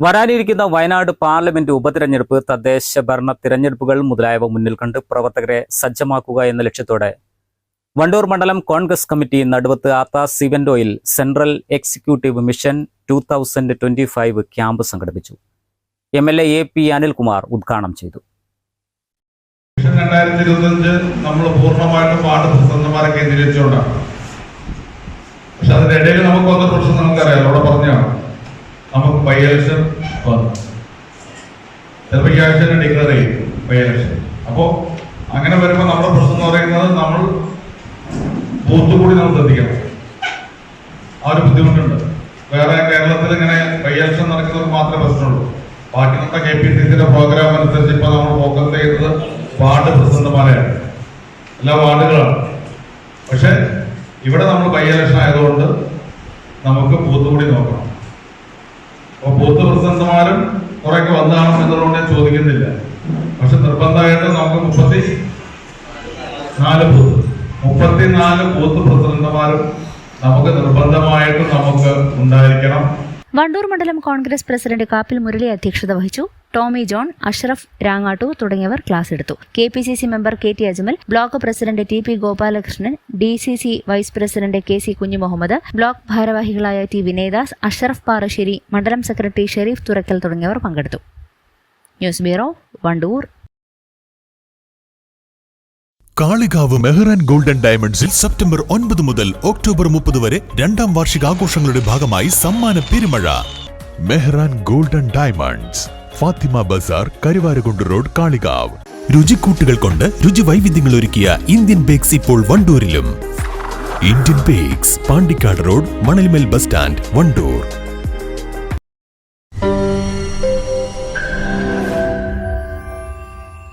വരാനിരിക്കുന്ന വയനാട് പാർലമെന്റ് ഉപതിരഞ്ഞെടുപ്പ് തദ്ദേശ ഭരണ തിരഞ്ഞെടുപ്പുകൾ മുതലായവ മുന്നിൽ കണ്ട് പ്രവർത്തകരെ സജ്ജമാക്കുക എന്ന ലക്ഷ്യത്തോടെ വണ്ടൂർ മണ്ഡലം കോൺഗ്രസ് കമ്മിറ്റി നടുവത്ത് ആത്ത സിവൻഡോയിൽ central executive mission two thousand twenty five camp സംഘടിപ്പിച്ചു. M L A P Anilkumar ഉദ്ഘാടനം ചെയ്തു. മിഷൻ രണ്ടായിരത്തി ഇരുപത്തഞ്ച് നമ്മൾ പക്ഷെ അതിന്റെ ഇടയിൽ നമുക്ക് വന്ന പ്രശ്നം നമുക്കറിയാം അവിടെ പറഞ്ഞാണ് നമുക്ക് ബൈ ഇലക്ഷൻ വന്നു ചിലപ്പോൾ ഈ ആഴ്ച തന്നെ ചെയ്യും ബൈ ഇലക്ഷൻ അപ്പോ അങ്ങനെ വരുമ്പോൾ നമ്മുടെ പ്രശ്നം എന്ന് പറയുന്നത് നമ്മൾ ബൂത്ത് കൂടി നമ്മൾ ശ്രദ്ധിക്കണം. ആ ഒരു ബുദ്ധിമുട്ടുണ്ട്. വേറെ കേരളത്തിൽ ഇങ്ങനെ ബൈ നടക്കുന്നവർക്ക് മാത്രമേ പ്രശ്നമുള്ളൂ. ബാക്കി നമ്മുടെ കെ പി സി സിയുടെ പ്രോഗ്രാം അനുസരിച്ച് ഇപ്പൊ നമ്മൾ ഫോക്കസ് ചെയ്യുന്നത് വാർഡ് പ്രസിഡന്റുമാരെയാണ് എല്ലാ വാർഡുകളാണ്. പക്ഷെ ഇവിടെ നമ്മൾ ബൈ ആയതുകൊണ്ട് നമുക്ക് ബൂത്ത് കൂടി നോക്കണം. അപ്പൊ ബൂത്ത് പ്രസിഡന്റുമാരും കുറെയൊക്കെ വന്നതാണ് എന്നുള്ളതുകൊണ്ട് ഞാൻ ചോദിക്കുന്നില്ല. പക്ഷെ നിർബന്ധമായിട്ട് നമുക്ക് മുപ്പത്തി നാല് ബൂത്ത് മുപ്പത്തിനാല് ബൂത്ത് പ്രസിഡന്റുമാരും നമുക്ക് നിർബന്ധമായിട്ടും നമുക്ക് ഉണ്ടായിരിക്കണം. വണ്ടൂർ മണ്ഡലം കോൺഗ്രസ് പ്രസിഡന്റ് കാപ്പിൽ മുരളി അധ്യക്ഷത വഹിച്ചു. ടോമി ജോൺ അഷ്റഫ് രാങ്ങാട്ടു തുടങ്ങിയവർ ക്ലാസ് എടുത്തു. K P C C member K T Ajmal block president T P Gopalakrishnan D C C vice president K C Kunhimuhammad block ഭാരവാഹികളായ ടി വിനയദാസ് അഷ്റഫ് പാറശ്ശേരി മണ്ഡലം സെക്രട്ടറി ഷെരീഫ് തുറക്കൽ തുടങ്ങിയവർ പങ്കെടുത്തു. News bureau Wandoor. Kalikavu Mehran golden ഡയമണ്ട്സിൽ September ഒൻപത് മുതൽ October മുപ്പത് വരെ രണ്ടാം വാർഷികാഘോഷങ്ങളുടെ ഭാഗമായി സമ്മാന പെരുമഴ. Mehran golden diamonds. Fathima bazaar Karuvarakundu road Kalikavu. രുചിക്കൂട്ടുകൾ കൊണ്ട് രുചി വൈവിധ്യങ്ങൾ ഒരുക്കിയ ഇന്ത്യൻ ബേക്സ് ഇപ്പോൾ വണ്ടൂരിലും. Indian bakes Pandikkad road Manalmel bus stand Wandoor.